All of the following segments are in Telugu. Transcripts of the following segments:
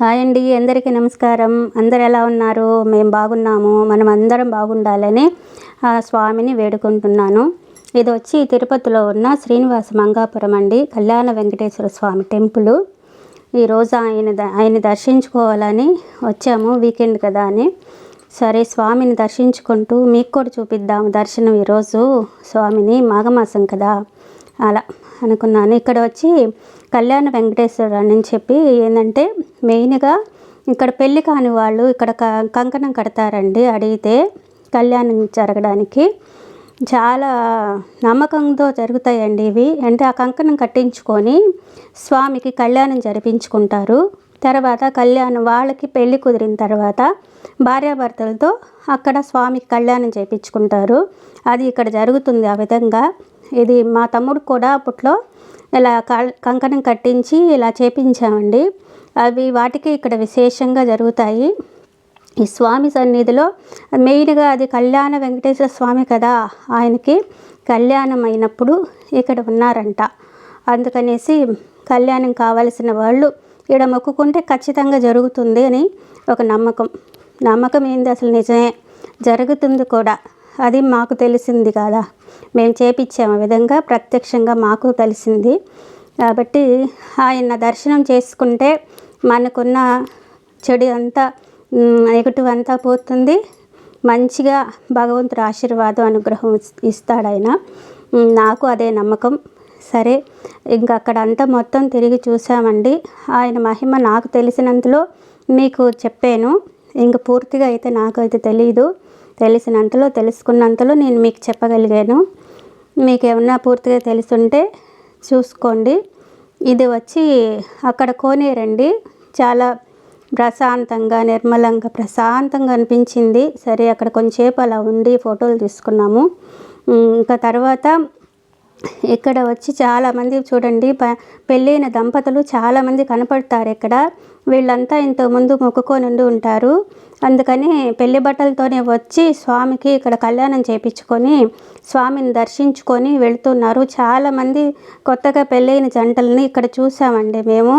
హాయ్ అండి అందరికీ నమస్కారం. అందరు ఎలా ఉన్నారు? మేము బాగున్నాము. మనం అందరం బాగుండాలని ఆ స్వామిని వేడుకుంటున్నాను. ఇది వచ్చి తిరుపతిలో ఉన్న శ్రీనివాస మంగాపురం అండి కళ్యాణ వెంకటేశ్వర స్వామి టెంపుల్. ఈరోజు ఆయన ద- ఆయన దర్శించుకోవాలని వచ్చాము వీకెండ్ కదా అని. సరే స్వామిని దర్శించుకుంటూ మీకు కూడా చూపిద్దాము దర్శనం ఈరోజు స్వామిని మాఘమాసం కదా. అలా. అనుకున్నాను. ఇక్కడ వచ్చి కళ్యాణ వెంకటేశ్వర అని చెప్పి ఏంటంటే మెయిన్గా ఇక్కడ పెళ్ళి కాని వాళ్ళు ఇక్కడ క- కంకణం కడతారండి అడిగితే కళ్యాణం జరగడానికి. చాలా నమ్మకంతో జరుగుతాయండి ఇవి. అంటే ఆ కంకణం కట్టించుకొని స్వామికి కళ్యాణం జరిపించుకుంటారు. తర్వాత కళ్యాణం వాళ్ళకి పెళ్ళి కుదిరిన తర్వాత భార్యాభర్తలతో అక్కడ స్వామికి కళ్యాణం చేయించుకుంటారు అది ఇక్కడ జరుగుతుంది ఆ విధంగా. ఇది మా తమ్ముడు కూడా అప్పట్లో ఇలా కంకణం కట్టించి ఇలా చేపించామండి. అవి వాటికి ఇక్కడ విశేషంగా జరుగుతాయి. ఈ స్వామి సన్నిధిలో మెయిన్గా అది కళ్యాణ వెంకటేశ్వర స్వామి కదా ఆయనకి కళ్యాణం అయినప్పుడు ఇక్కడ ఉన్నారంట. అందుకనేసి కళ్యాణం కావలసిన వాళ్ళు ఇక్కడ మొక్కుకుంటే ఖచ్చితంగా జరుగుతుంది అని ఒక నమ్మకం. నమ్మకం ఏంది అసలు నిజమే? జరుగుతుంది కూడా. అది మాకు తెలిసింది కదా. మేము చేపించే. ఆ విధంగా ప్రత్యక్షంగా మాకు తెలిసింది. కాబట్టి ఆయన దర్శనం చేసుకుంటే మనకున్న చెడు అంతా నెగటివ్ అంతా పోతుంది. మంచిగా భగవంతుడు ఆశీర్వాదం అనుగ్రహం ఇస్తాడు ఆయన. నాకు అదే నమ్మకం. సరే ఇంకా అక్కడ అంతా మొత్తం తిరిగి చూసామండి ఆయన మహిమ నాకు తెలిసినంతలో మీకు చెప్పాను. ఇంక పూర్తిగా అయితే నాకు అయితే తెలియదు తెలిసినంతలో తెలుసుకున్నంతలో నేను మీకు చెప్పగలిగాను. మీకు ఏమన్నా పూర్తిగా తెలుసుంటే చూసుకోండి. ఇది వచ్చి అక్కడ కోనేరండి. చాలా ప్రశాంతంగా నిర్మలంగా ప్రశాంతంగా అనిపించింది. సరే అక్కడ కొంచెంసేపు అలా ఉండి ఫోటోలు తీసుకున్నాము. ఇంకా తర్వాత ఇక్కడ వచ్చి చాలామంది చూడండి ప పెళ్ళైన దంపతులు చాలామంది కనపడతారు ఇక్కడ. వీళ్ళంతా ఇంతకుముందు మొక్కుకొని ఉండి ఉంటారు. అందుకని పెళ్ళి బట్టలతోనే వచ్చి స్వామికి ఇక్కడ కళ్యాణం చేయించుకొని స్వామిని దర్శించుకొని వెళ్తున్నారు. చాలామంది కొత్తగా పెళ్ళైన జంటల్ని ఇక్కడ చూసామండి మేము.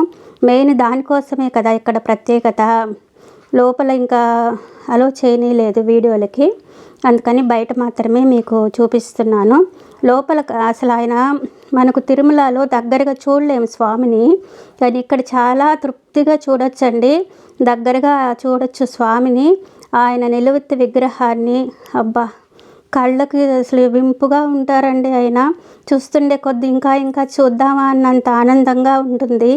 మెయిన్ దానికోసమే కదా ఇక్కడ ప్రత్యేకత. లోపల ఇంకా అలో చేయనీయలేదు వీడియోలకి. అందుకని బయట మాత్రమే మీకు చూపిస్తున్నాను. లోపల అసలు ఆయన మనకు తిరుమలలో దగ్గరగా చూడలేము స్వామిని. కానీ ఇక్కడ చాలా తృప్తిగా చూడొచ్చండి. దగ్గరగా చూడొచ్చు స్వామిని. ఆయన నిలువెత్తు విగ్రహాన్ని అబ్బా! కళ్ళకి అసలు వింపుగా ఉంటారండి ఆయన. చూస్తుండే కొద్ది ఇంకా ఇంకా చూద్దామా అన్నంత ఆనందంగా ఉంటుంది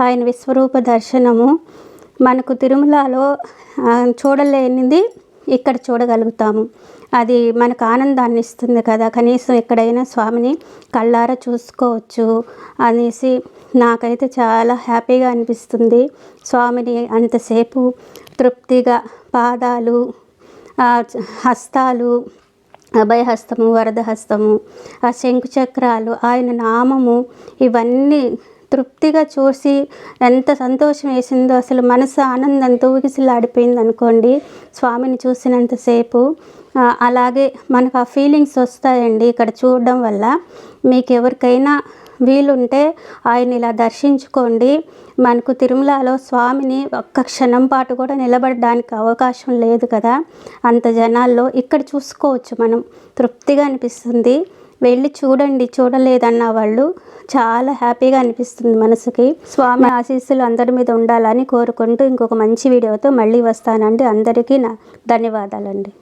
ఆయన విశ్వరూప దర్శనము. మనకు తిరుమలలో చూడలేనిది ఇక్కడ చూడగలుగుతాము. అది మనకు ఆనందాన్ని ఇస్తుంది కదా. కనీసం ఎక్కడైనా స్వామిని కళ్ళారా చూసుకోవచ్చు అనేసి నాకైతే చాలా హ్యాపీగా అనిపిస్తుంది. స్వామిని అంతసేపు తృప్తిగా పాదాలు ఆ, హస్తాలు అభయహస్తము వరదహస్తము ఆ శంఖుచక్రాలు ఆయన నామము ఇవన్నీ తృప్తిగా చూసి ఎంత సంతోషం వేసిందో అసలు మనసు ఆనందంతో ఊగిసలాడిపోయింది అనుకోండి. స్వామిని చూసినంతసేపు అలాగే మనకు ఆ ఫీలింగ్స్ వస్తాయండి ఇక్కడ చూడడం వల్ల. మీకు ఎవరికైనా వీలుంటే ఆయన ఇలా దర్శించుకోండి. మనకు తిరుమలలో స్వామిని ఒక్క క్షణం పాటు కూడా నిలబడడానికి అవకాశం లేదు కదా. అంత జనాల్లో ఇక్కడ చూసుకోవచ్చు మనం. తృప్తిగా అనిపిస్తుంది. వెళ్ళి చూడండి చూడలేదన్న వాళ్ళు చాలా హ్యాపీగా అనిపిస్తుంది మనసుకి. స్వామి ఆశీస్సులు అందరి మీద ఉండాలని కోరుకుంటూ ఇంకొక మంచి వీడియోతో మళ్ళీ వస్తానండి. అందరికీ నా ధన్యవాదాలండి.